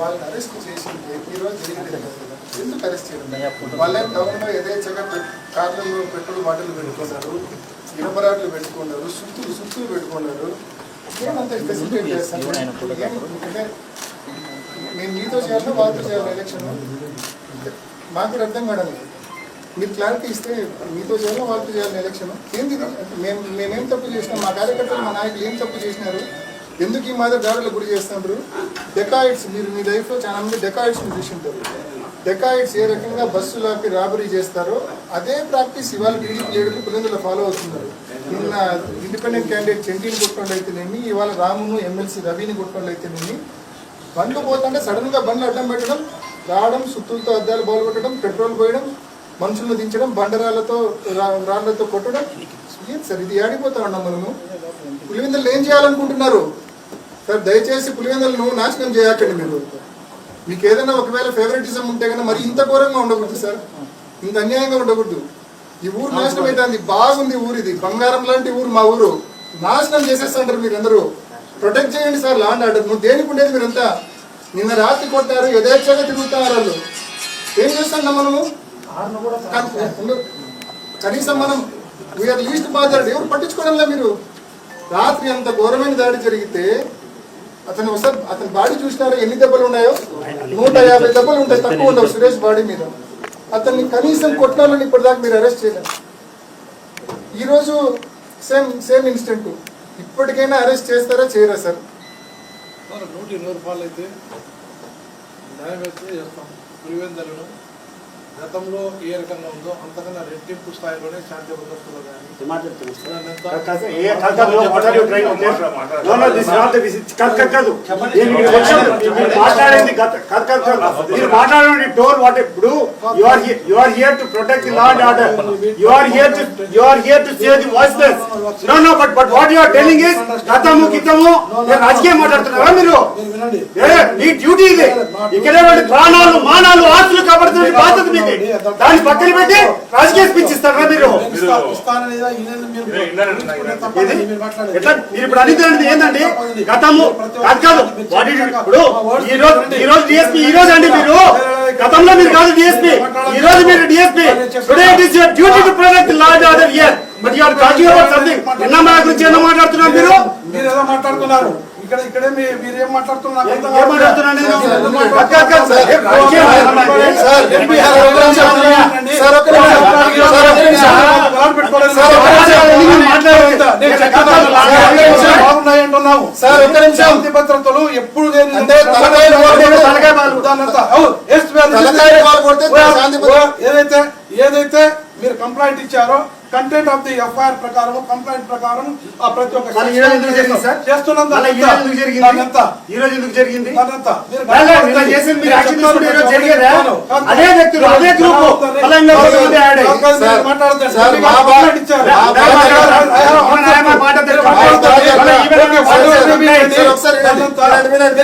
వాళ్ళని అరెస్ట్ చేసింది ఈ రోజు జరిగింది కదా ఎందుకు అరెస్ట్ చేయడం? వాళ్ళే టౌన్లో యథేచ్ఛగా కార్లలో పెట్రోల్ బాటిల్ పెట్టుకున్నారు ఇనపరాట్లు పెట్టుకున్నారు సుత్తులు సుత్తులు పెట్టుకున్నారు. ఏమంత ఫెసిలిటేట్ చేస్తాను నేను మీతో చేయాలా వాళ్ళతో చేయాలి ఎలక్షన్? మాకు అర్థం కావడం మీరు క్లారిటీ ఇస్తే మీతో చేయాలా వాళ్ళతో చేయాలి ఎలక్షన్? ఏంది? మేము మేమేం తప్పు చేసినాం? మా కార్యకర్తలు మా నాయకులు ఏం తప్పు చేసినారు? ఎందుకు ఈ మాదిరి దాడులకు గురి చేస్తున్నారు? డెకాయిడ్స్ మీరు మీ లైఫ్లో చాలా మంది డెకాయిడ్స్ చూసి ఉంటారు డెకాయిడ్స్ ఏ రకంగా బస్సులోకి రాబరీ చేస్తారో అదే ప్రాక్టీస్ ఇవాళ టీడీపీ లీడర్లు పులిందులో ఫాలో అవుతున్నారు. నిన్న ఇండిపెండెంట్ క్యాండిడేట్ చెంటిని కొట్టుకోండి అయితేనేమి ఇవాళ రామును ఎమ్మెల్సీ రవిని కొట్టుకోండి అయితేనేమి బండ్లు పోతుంటే సడన్గా బండ్లు అడ్డం పెట్టడం రావడం సుత్తులతో అద్దాలు బాగుపెట్టడం పెట్రోల్ పోయడం మనుషులను దించడం బండరాళ్ళతో రా- రాళ్ళతో కొట్టడం. సార్ ఇది ఆడిపోతా ఉన్నాం మనము. పులివెందులు ఏం చేయాలనుకుంటున్నారు? సార్ దయచేసి పులివెందులను నాశనం చేయకండి మీరు. మీకు ఏదైనా ఒకవేళ ఫేవరెటిజం ఉంటే కనుక మరి ఇంత ఘోరంగా ఉండకూడదు సార్. ఇంత అన్యాయంగా ఉండకూడదు. ఈ ఊరు నాశనం అవుతుంది బాగుంది ఊరు ఇది. బంగారం లాంటి ఊరు మా ఊరు. నాశనం చేసేస్తుంటారు మీరందరూ. ప్రొటెక్ట్ చేయండి సార్ లాండ్ ఆర్డర్ నువ్వు దేనికి ఉండేది మీరంతా? నిన్న రాత్రి కొట్టారు యథేచ్ఛగా తిరుగుతున్నారు వాళ్ళు. ఏం చేస్తాం మనము? కనీసం మనం వీఆర్ లీస్ట్ బాధ్యత ఎవరు పట్టించుకోవడంలా మీరు? రాత్రి అంత ఘోరమైన దాడి జరిగితే అతను ఒకసారి అతని బాడీ చూసినారా? ఎన్ని దెబ్బలు ఉన్నాయో? నూట యాభై దెబ్బలు ఉంటాయి తక్కువ ఉండవు సురేష్ బాడీ మీద. అతన్ని కనీసం కొట్టాలని వాళ్ళని ఇప్పటిదాకా మీరు అరెస్ట్ చేయలేదు. ఈరోజు సేమ్ సేమ్ ఇన్సిడెంట్ ఇప్పటికైనా అరెస్ట్ చేస్తారా చేయరా సార్? నూట ఇరవై రూపాయలు అయితే న్యాయం అయితే చేస్తాం గతంలో ఏ రకంగా ఉందో అంతకన్నా రెట్టింపు స్థాయిలోనే శాంతి భద్రతలో మీరు మాట్లాడండి టోల్ వాట్ ఇప్పుడు you are you are here to protect the law and order you are here to you are here to say the voiceless no no but but what you are telling is గతము గితము నేను రాజకీయం మాట్లాడుతున్నారా మీరు? Duty ఇది. ఇక్కడ ప్రాణాలు మానాలు ఆస్తులు కాపాడుతున్న బాధ్యత మీది. దాన్ని పక్కన పెట్టి రాజకీయ స్పీచ్ ఇస్తారా మీరు? మీరు. ఎట్లా? ఇప్పుడు అనేది ఏంటండి గతము కాదు ఇప్పుడు ఈ రోజు ఈ రోజు డిఎస్పీ ఈ రోజు అండి మీరు. గతంలో మీరు కాదు డిఎస్పీ ఈ రోజు మీరు DSP today it is your duty to protect law and order here talking about something మా గురించి మాట్లాడుతున్నారు మీరు మీరు ఏదో మాట్లాడుతున్నారు ఇక్కడ ఇక్కడే మీరు ఏం మాట్లాడుతున్నారు ఏం భద్రతలు ఎప్పుడు ఏదైతే ఏదైతే మీరు కంప్లైంట్ ఇచ్చారో కంటెంట్ ఆఫ్ ది ఎఫ్ఐఆర్ ప్రకారం కంప్లైంట్ ప్రకారం ఆ ప్రతి ఒక్క.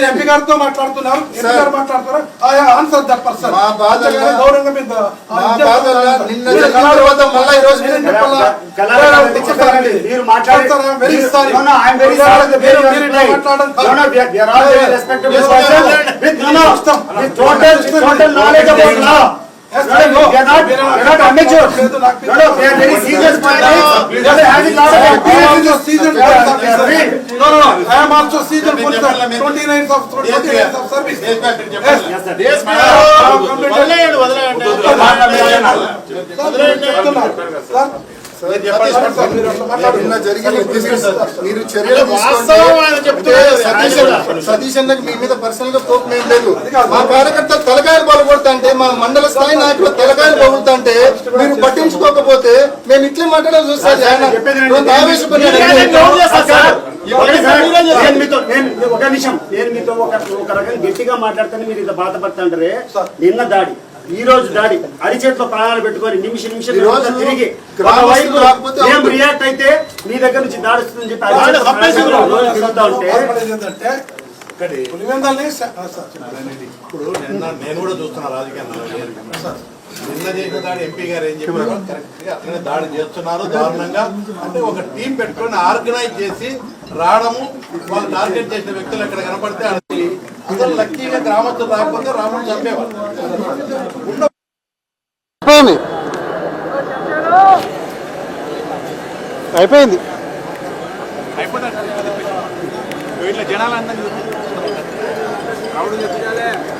ఎంపీ గారితో మాట్లాడుతున్నారు. MP sir. గారు మాట్లాడుతారు ఆయా ఆన్సర్ దట్ పర్సన్ గౌరవంగా మీరు తర్వాత మళ్ళా ఈ రోజు మీరేం మీరు చెప్పాలా? కలర్ చెప్పారండి. మీరు మాట్లాడే చెప్తారా? Very sorry. No, no, I am very sorry. The way you మీరు- are మీరు replying. మాట్లాడడం No, no, we are- we are all very respectable Yes, persons. yes, With, no, no, with total, total knowledge about law. Yes, No, no, we are not, we are not amateurs. లేదు, నాకు No, no, we are very serious minded. We are having lot of I am experience in also this. seasoned Yeah, police yeah, officer. yeah. No, no, no. I am also seasoned police officer. 29 of 29 of service. Yes. Yes, sir. వదిలేయండి, వదిలేయండి. చెప్తున్నారు. Sir, నిన్న జరిగిన మీరు చర్యలు తీసుకుంటే సతీష్ అన్న- సతీష్ అన్నకి మీ మీద పర్సనల్ గా కోపం ఏం లేదు మా కార్యకర్తలు తలకాయలు మా మండల స్థాయి నాయకులు తలకాయలు పగులుతా అంటే మీరు పట్టించుకోకపోతే మేము ఇట్లే మాట్లాడాల్సి వస్తుంది ఆయన ఆవేశపడ్డాడు. ఒక నిమిషం నేను మీతో ఒక ఒక రకంగా గట్టిగా మాట్లాడితేనే మీరు ఇంత బాధపడుతుంటారే? నిన్న దాడి ఈ రోజు దాడి అరిచేతిలో ప్రాణాలు పెట్టుకొని నిమిష నిమిషం తిరిగి మేము. రియాక్ట్ అయితే మీ దగ్గర నుంచి దాడి వస్తుందని చెప్పి తిరుగుతా ఉంటే పులివెందల్ని సార్, ఇప్పుడు నిన్న నేను కూడా చూస్తున్నా రాజకీయాల్లో నిన్న చేసిన దాడి ఎంపీ గారు ఏం చెప్పారు? కరెక్ట్గా అట్లనే దాడి చేస్తున్నారు దారుణంగా. అంటే ఒక టీం పెట్టుకొని ఆర్గనైజ్ చేసి రావడము వాళ్ళు టార్గెట్ చేసిన వ్యక్తులు ఎక్కడ కనపడితే అది అసలు లక్కీగా గ్రామస్తులు రాకపోతే రాముడు చంపేవాళ్ళు అయిపోయింది. అయిపోయింది. ఇట్లా జనాలందరూ అయిపోయిందా